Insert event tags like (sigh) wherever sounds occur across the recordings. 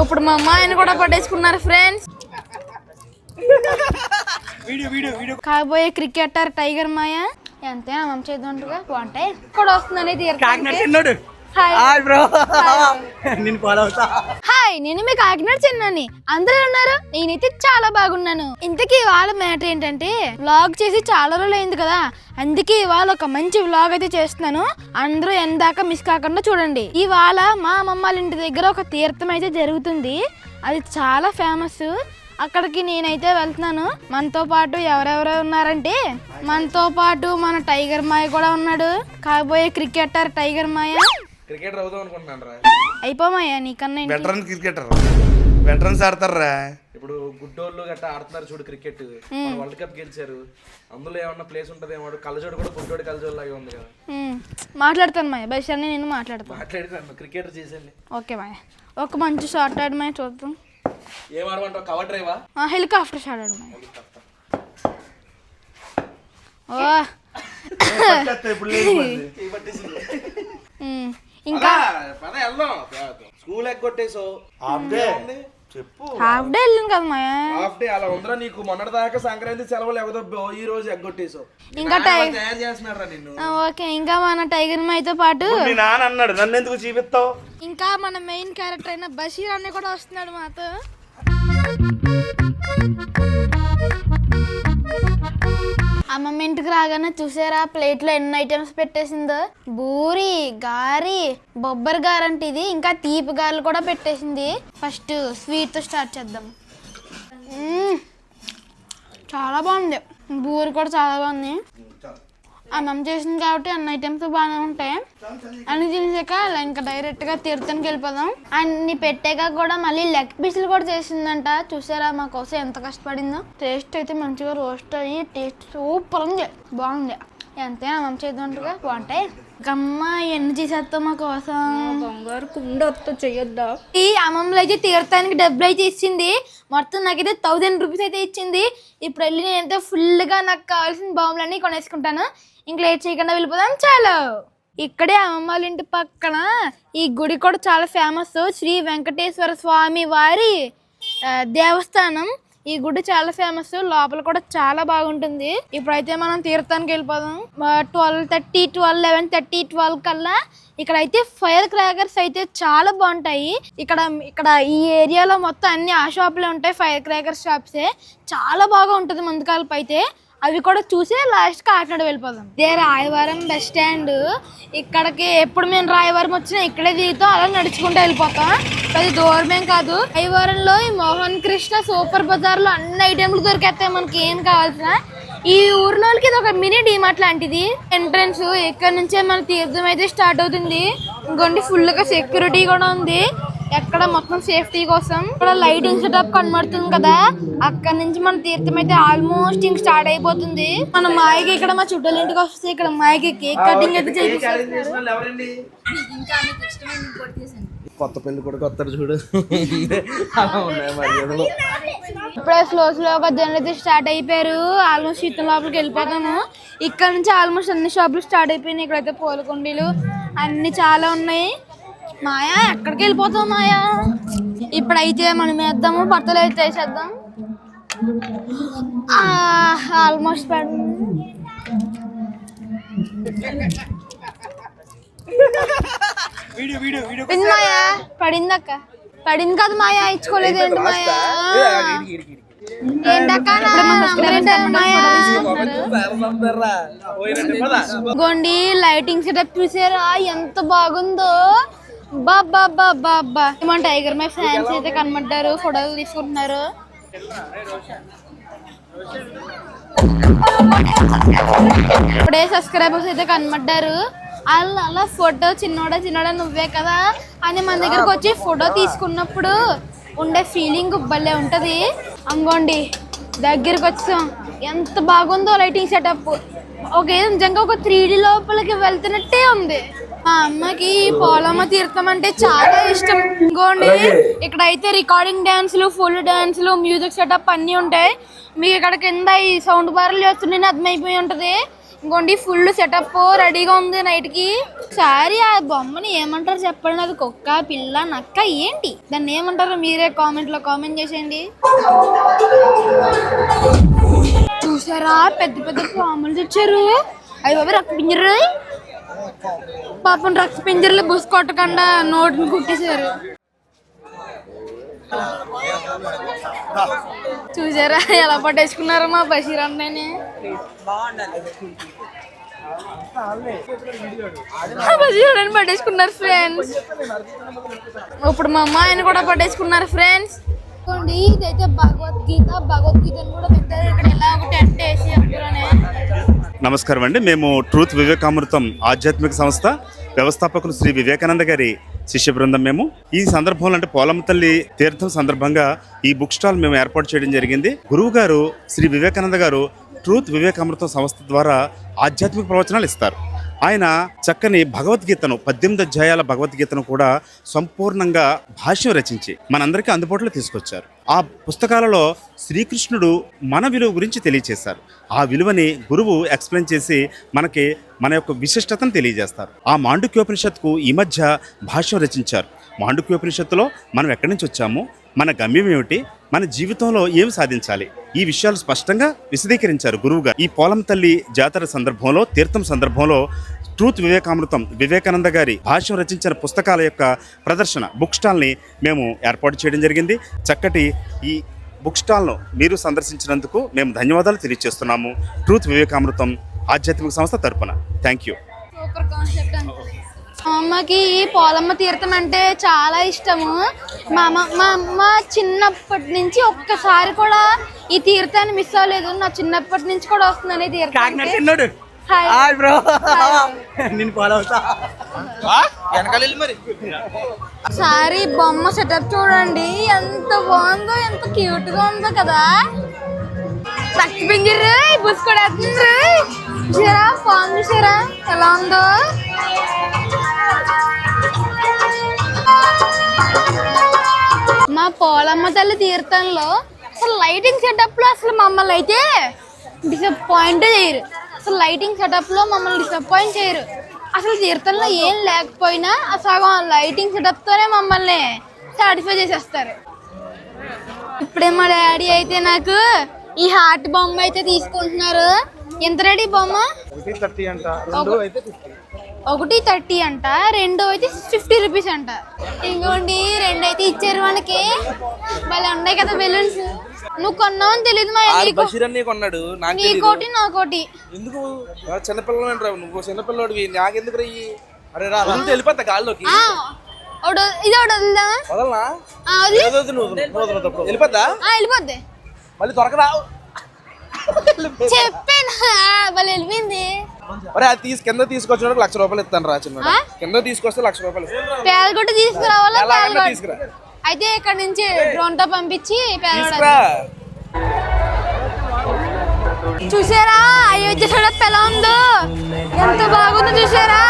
ఇప్పుడు మా అమ్మ ఆయన కూడా పట్టేసుకున్నారు ఫ్రెండ్స్ కాబోయే క్రికెటర్ టైగర్ మాయ? ఎంతైనా మమ్మ చేద్దాంటగా బాగుంటాయి ఇక్కడ వస్తుందని చిన్నోడు హాయ్ బ్రో నేను ఫాలో అవుతా. హాయ్ నేను మీ కాకినాడ చిన్నాని. అందరూ ఉన్నారు? నేనైతే చాలా బాగున్నాను. ఇంతకీ ఇవాళ మ్యాటర్ ఏంటంటే వ్లాగ్ చేసి చాలా రోజులు అయింది కదా. అందుకే ఇవాళ ఒక మంచి వ్లాగ్ అయితే చేస్తున్నాను. అందరూ ఎందాక మిస్ కాకుండా చూడండి. ఇవాళ మా అమ్మమ్మ ఇంటి దగ్గర ఒక తీర్థం అయితే జరుగుతుంది. అది చాలా ఫేమస్ అక్కడికి నేనైతే వెళ్తున్నాను. మనతో పాటు ఎవరెవరు ఉన్నారంటే మనతో పాటు మన టైగర్ మాయ కూడా ఉన్నాడు. కాబోయే క్రికెటర్ టైగర్ మాయ. క్రికెటర్ అవుదాం అనుకుంటున్నాను రా. అయిపోమాయా నీకన్నా? వెటరన్ క్రికెటర్ వెటరన్స్ ఆడతారా ఇప్పుడు గుడ్డోళ్ళు గట్రా ఆడుతున్నారు చూడు క్రికెట్ వరల్డ్ కప్ గెలిచారు. అందులో ఏమన్నా ప్లేస్ ఉంటుంది ఏమో కళ్ళజోడు కూడా గుడ్డోడి కళ్ళజోడు లాగే ఉంది కదా. మాట్లాడతాను మాయ బైసాన్ని నేను మాట్లాడతాను. మాట్లాడి క్రికెటర్ చేసేయండి. ఓకే మాయ ఒక మంచి షార్ట్ ఆడు మాయ చూద్దాం. ఏం ఆడమంటావు? కవర్ డ్రైవా ఆ, హెలికాప్టర్ షాట్ ఆడు మాయ ఓ. (laughs) ఇంకా పద వెళ్దాం. స్కూల్ ఎగ్గొట్టేసో చెప్పు. హాఫ్ డే వెళ్ళాను కదా మాయ. హాఫ్ డే అలా ఉందిరా నీకు. మొన్నటి దాకా సంక్రాంతి సెలవులు ఎగదో ఈ రోజు ఎగ్గొట్టేసావు ఇంకా టై తయారు చేస్తున్నారా నిన్ను? ఓకే ఇంకా మన టైగర్ మాయతో పాటు మీ నాన్న అన్నాడు నన్ను ఎందుకు చూపిస్తావు? ఇంకా మన మెయిన్ క్యారెక్టర్ అయిన బషీర్ అన్న కూడా వస్తున్నాడు మాతో. అమ్మమ్మ ఇంటికి రాగానే చూసారా? ప్లేట్లో ఎన్ని ఐటమ్స్ పెట్టేసిందో? బూరి గారి బొబ్బరి గారు అంటే ఇది. ఇంకా తీపి గారెలు కూడా పెట్టేసింది. ఫస్ట్ స్వీట్తో స్టార్ట్ చేద్దాం. చాలా బాగుంది. బూరి కూడా చాలా బాగుంది. అమ్మమ్మ చేసింది కాబట్టి అన్ని ఐటమ్స్ బాగానే ఉంటాయి. అన్ని తినేసాక ఇంకా డైరెక్ట్గా తీర్థానికి వెళ్ళిపోదాం. అన్ని పెట్టాక కూడా మళ్ళీ లెగ్ పీసులు కూడా చేసిందంట. చూసారా మా కోసం ఎంత కష్టపడిందో. టేస్ట్ అయితే మంచిగా రోస్ట్ అయ్యి టేస్ట్ సూపర్ ఉంది. బాగుంది. ఎంతైనా అమ్మమ్మ చేద్దాంటగా బాగుంటాయి. గమ్మ ఎన్ని చేసేస్తాం మా కోసం? బంగారు కుండ వస్తా చెయ్యొద్దా? ఈ అమ్మమ్మలో అయితే తీర్థానికి డబ్బులు అయితే ఇచ్చింది. మొత్తం నాకైతే థౌజండ్ రూపీస్ అయితే ఇచ్చింది. ఇప్పుడు వెళ్ళి నేనైతే ఫుల్గా నాకు కావాల్సిన బాంబులన్నీ కొనేసుకుంటాను. ఇంక లేట్ చేయకుండా వెళ్ళిపోదాం చాలు. ఇక్కడే అమ్మమ్మ వాళ్ళ ఇంటి పక్కన ఈ గుడి కూడా చాలా ఫేమస్ శ్రీ వెంకటేశ్వర స్వామి వారి దేవస్థానం. ఈ గుడి చాలా ఫేమస్ లోపల కూడా చాలా బాగుంటుంది. ఇప్పుడైతే మనం తీర్థానికి వెళ్ళిపోదాం. Twelve thirty twelve eleven thirty twelve కల్లా ఇక్కడ అయితే ఫైర్ క్రాకర్స్ అయితే చాలా బాగుంటాయి. ఇక్కడ ఇక్కడ ఈ ఏరియాలో మొత్తం అన్ని ఆ షాపులే ఉంటాయి ఫైర్ క్రాకర్ షాప్సే చాలా బాగా ఉంటుంది ముందుకాలపు అయితే. అవి కూడా చూసి లాస్ట్ కాకినాడ వెళ్ళిపోదాం. ఇదే రాయవరం బస్ స్టాండ్ ఇక్కడికి ఎప్పుడు మేము రాయవరం వచ్చినా ఇక్కడే దిగుతాం అలా నడుచుకుంటూ వెళ్ళిపోతాం. అది దూరమేం కాదు. రాయవరంలో ఈ మోహన్ కృష్ణ సూపర్ బజార్లో అన్ని ఐటెంలు దొరికేస్తాయి మనకి ఏం కావాల్సిన. ఈ ఊర్లోకి ఇది ఒక మినీ డిమార్ట్ లాంటిది. ఎంట్రన్స్ ఇక్కడ నుంచే మన తీర్థం అయితే స్టార్ట్ అవుతుంది. ఇంకోండి ఫుల్గా సెక్యూరిటీ కూడా ఉంది. ఎక్కడ మొత్తం సేఫ్టీ కోసం ఇక్కడ లైటింగ్ సెటప్ కనబడుతుంది కదా. అక్కడ నుంచి మన తీర్థం అయితే ఆల్మోస్ట్ ఇంక స్టార్ట్ అయిపోతుంది. మన మాయకి ఇక్కడ మా చుట్టాల ఇంటికి వస్తే ఇక్కడ మాయకి కేక్ కటింగ్ అయితే చేపిస్తారు. కొత్త పెళ్ళి కూడా కొత్త చూడు. అలా ఉన్నాయి మర్యాదలు ఇప్పుడే స్లో స్లోగా జనం అయితే స్టార్ట్ అయిపోయారు. ఆల్మోస్ట్ శీతం లోపలికి వెళ్ళిపోతాము. ఇక్కడ నుంచి ఆల్మోస్ట్ అన్ని షాపులు స్టార్ట్ అయిపోయినాయి. ఇక్కడైతే పూల కుండీలు అన్ని చాలా ఉన్నాయి. మాయా ఎక్కడికి వెళ్ళిపోతాం మాయా? ఇప్పుడైతే మనం వేద్దాము? బట్టలు అయితే వేసేద్దాం. ఆల్మోస్ట్ పడి వీడియో వీడియో వీడియో పడింది మాయా? పడింది అక్క. పడింది కదా మాయా ఇచ్చుకోలేదు ఏంటి మాయా? ఏంటక్క గోండి లైటింగ్ సెటప్ చూసారా? ఎంత బాగుందో. బాబా బాబా టైగర్ మై ఫ్యాన్స్ అయితే కనబడ్డారు ఫోటోలు తీసుకుంటున్నారు. ఇప్పుడే సబ్స్క్రైబర్స్ అయితే కనబడ్డారు. వాళ్ళు అలా ఫోటో చిన్నోడా చిన్నోడా నువ్వే కదా? అని మన దగ్గరకు వచ్చి ఫోటో తీసుకున్నప్పుడు ఉండే ఫీలింగ్ భలే ఉంటది. అంగోండి దగ్గరికి వచ్చాం. ఎంత బాగుందో లైటింగ్ సెటప్ ఒక ఏదో నిజంగా ఒక త్రీ లోపలికి వెళ్తున్నట్టే ఉంది. మా అమ్మకి పోలమ్మ తీర్థం అంటే చాలా ఇష్టం. ఇంకోండి ఇక్కడ అయితే రికార్డింగ్ డాన్సులు ఫుల్ డాన్సులు మ్యూజిక్ సెటప్ అన్నీ ఉంటాయి. మీకు ఇక్కడ కింద ఈ సౌండ్ బార్లు చేస్తుంటే అర్థమైపోయి ఉంటది. ఇంకోండి ఫుల్ సెటప్ రెడీగా ఉంది నైట్కి సారీ ఆ బొమ్మని ఏమంటారు చెప్పండి. అది కుక్క పిల్ల నక్క ఏంటి? దాన్ని ఏమంటారు మీరే కామెంట్లో కామెంట్ చేసేయండి. చూసారా? పెద్ద పెద్ద పాములు తెచ్చారు. అవి బాబు రక్త పింజరు. పాపం డ్రగ్స్ పింజర్లు బుస్ కొట్టకుండా నోటిని కుట్టేశారు. చూసారా? ఎలా పట్టేసుకున్నారు మా బషీర్ అన్నయ్యని. ఆ పట్టేసుకున్నారు ఫ్రెండ్స్ ఇప్పుడు మా అమ్మాయిని కూడా పట్టేసుకున్నారు ఫ్రెండ్స్ చూడండి ఇదైతే భగవద్గీత. భగవద్గీతను కూడా పెట్టారు. ఇక్కడ ఎలా ఒకటి అంటే నమస్కారం అండి. మేము ట్రూత్ వివేకామృతం ఆధ్యాత్మిక సంస్థ వ్యవస్థాపకులు శ్రీ వివేకానంద గారి శిష్య బృందం మేము. ఈ సందర్భంలో అంటే పోలమ్మ తల్లి తీర్థం సందర్భంగా ఈ బుక్ స్టాల్ మేము ఏర్పాటు చేయడం జరిగింది. గురువు గారు శ్రీ వివేకానంద గారు ట్రూత్ వివేకామృతం సంస్థ ద్వారా ఆధ్యాత్మిక ప్రవచనాలు ఇస్తారు. ఆయన చక్కని భగవద్గీతను పద్దెనిమిది అధ్యాయాల భగవద్గీతను కూడా సంపూర్ణంగా భాష్యం రచించి మనందరికీ అందుబాటులో తీసుకొచ్చారు. ఆ పుస్తకాలలో శ్రీకృష్ణుడు మన విలువ గురించి తెలియచేశారు. ఆ విలువని గురువు ఎక్స్ప్లెయిన్ చేసి మనకి మన యొక్క విశిష్టతను తెలియజేస్తారు. ఆ మాండుక్యోపనిషత్తుకు ఈ మధ్య భాష్యం రచించారు. మాండుక్యోపనిషత్తులో మనం ఎక్కడి నుంచి వచ్చాము? మన గమ్యం ఏమిటి? మన జీవితంలో ఏం సాధించాలి? ఈ విషయాలు స్పష్టంగా విశదీకరించారు గురువుగా ఈ పోలం తల్లి జాతర సందర్భంలో తీర్థం సందర్భంలో ట్రూత్ వివేకామృతం వివేకానంద గారి భాష్యం రచించిన పుస్తకాల యొక్క ప్రదర్శన బుక్ స్టాల్ని మేము ఏర్పాటు చేయడం జరిగింది. చక్కటి ఈ బుక్ స్టాల్ను మీరు సందర్శించినందుకు మేము ధన్యవాదాలు తెలియజేస్తున్నాము. ట్రూత్ వివేకామృతం ఆధ్యాత్మిక సంస్థ తరపున. Thank you. సూపర్ కాన్సెప్ట్ అండి. మా అమ్మకి పోలమ్మ తీర్థం అంటే చాలా ఇష్టము. మా అమ్మ మా అమ్మ చిన్నప్పటి నుంచి ఒక్కసారి కూడా ఈ తీర్థాన్ని మిస్ అవ్వలేదు. నా చిన్నప్పటి నుంచి కూడా వస్తున్నాను ఈ హాయ్. Hi bro. నిన్ను ఫాలో అవుతా. వెనకాల వెళ్ళి మరి. సారీ బొమ్మ సెటప్ చూడండి. ఎంత బాగుందో ఎంత క్యూట్గా ఉందో కదా. రక్త పింజరు చూసారా? ఫామ్ చూసారా? ఎలా ఉందో? మా పోలమ్మ తల్లి తీర్థంలో అసలు లైటింగ్ సెటప్లో అసలు మమ్మల్ని అయితే డిసప్పాయింట్ చేయరు అసలు లైటింగ్ సెటప్లో మమ్మల్ని డిసప్పాయింట్ చేయరు. అసలు తీర్థంలో ఏం లేకపోయినా ఆ సగం లైటింగ్ సెటప్ తోనే మమ్మల్ని సాటిస్ఫై చేసేస్తారు. ఇప్పుడే మా డాడీ అయితే నాకు ఈ హార్ట్ బొమ్మ అయితే తీసుకుంటున్నారు. ఎంత రెడీ బొమ్మ? ఒకటి థర్టీ అంట రెండు అయితే ఫిఫ్టీ రూపీస్ అంట ఇంకోండి రెండు అయితే ఇచ్చారు మనకి. మళ్ళీ ఉన్నాయి కదా బెలూన్స్ నువ్వు కొన్నావని తెలియదు మా నీకు. బషీర్ అన్నీ కొన్నాడు నాకు నీకోటి నాకోటి. ఎందుకు? చిన్నపిల్లలు రావు నువ్వు చిన్నపిల్లడివి నాకెందుకు రయ్యి అరే రా అంతా వెళ్ళిపోతా గాల్లోకి ఇది ఒకటి వదిలేదా? వదలనా? ఆ, వదిలే. ఏదో నువ్వు. నువ్వు వదలదు అప్పుడు. వెళ్ళిపోద్దా? ఆ, వెళ్ళిపోద్ది. మళ్ళీ వాళ్ళు వెళ్ళిపోయింది. అరే అది తీసి కింద తీసుకొచ్చినప్పుడు లక్ష రూపాయలు ఇస్తాను రా చిన్న? కింద తీసుకొస్తే లక్ష రూపాయలు తీసుకురావాలా తీసుకురా. అయితే ఇక్కడ నుంచి డ్రోన్తో పంపించి చూసారా? అయోధ్య సడప్ ఎలా ఉందో? ఎంత బాగుందో చూసారా?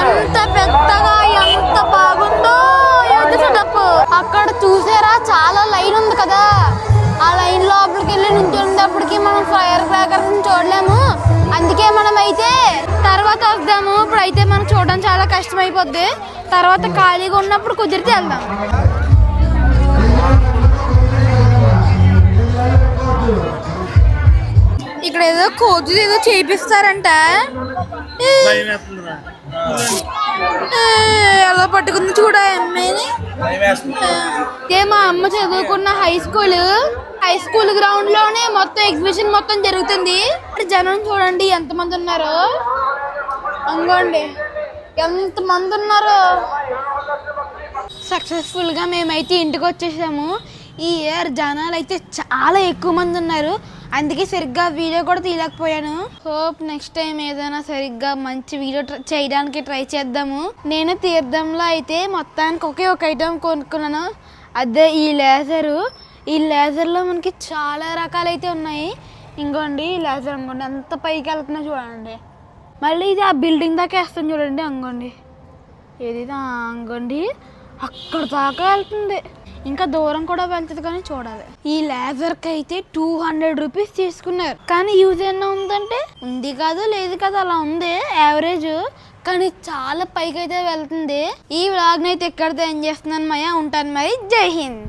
ఎంత పెద్దగా ఎంత బాగుందో అయోధ్య సడప్ అక్కడ చూసారా? చాలా లైన్ ఉంది కదా. ఆ లైన్ లోపలికి వెళ్ళి నుంచున్నప్పటికి మనం ఫైర్ క్రాకర్స్ చూడలేము. అందుకే మనం అయితే తర్వాత వద్దాము ఇప్పుడు అయితే మనం చూడడం చాలా కష్టం అయిపోద్ది తర్వాత ఖాళీగా ఉన్నప్పుడు కుదిరితే వెళ్దాం. ఇక్కడ ఏదో కోచు ఏదో చేపిస్తారంట. ఎలా పట్టుకుంది చూడ అమ్మాయిని. ఏ మా అమ్మ చదువుకున్న హై స్కూల్ హై స్కూల్ గ్రౌండ్లోనే మొత్తం ఎగ్జిబిషన్ మొత్తం జరుగుతుంది. జనం చూడండి ఎంత మంది ఉన్నారు. అంగోండి. ఎంత మంది ఉన్నారు సక్సెస్ఫుల్గా మేమైతే ఇంటికి వచ్చేసాము. ఈ ఇయర్ జనాలు అయితే చాలా ఎక్కువ మంది ఉన్నారు. అందుకే సరిగ్గా వీడియో కూడా తీయలేకపోయాను. హోప్ నెక్స్ట్ టైం ఏదైనా సరిగ్గా మంచి వీడియో చేయడానికి ట్రై చేద్దాము. నేను తీర్థంలో అయితే మొత్తానికి ఒకే ఒక ఐటెం కొనుక్కున్నాను. అదే ఈ లేజరు ఈ లేజర్లో మనకి చాలా రకాలైతే ఉన్నాయి. ఇంకోండి ఈ లేజర్ అనుకోండి ఎంత పైకి వెళ్తున్నా చూడండి. మళ్ళీ ఇది ఆ బిల్డింగ్ దాకా వేస్తాను చూడండి అంగండి. ఏది అంగండి అంగోండి. అక్కడ దాకా వెళ్తుంది. ఇంకా దూరం కూడా వెళ్తుంది కానీ చూడాలి. ఈ లేజర్కి అయితే టూ హండ్రెడ్ రూపీస్ తీసుకున్నారు. కానీ యూజ్ ఏమన్నా ఉందంటే? ఉంది కాదు లేదు కదా అలా ఉంది. యావరేజ్ కానీ చాలా పైకి అయితే వెళ్తుంది. ఈ వ్లాగ్ అయితే ఎక్కడితో ఏం చేస్తున్నాను మయ? ఉంటాను మరి. జై హింద్.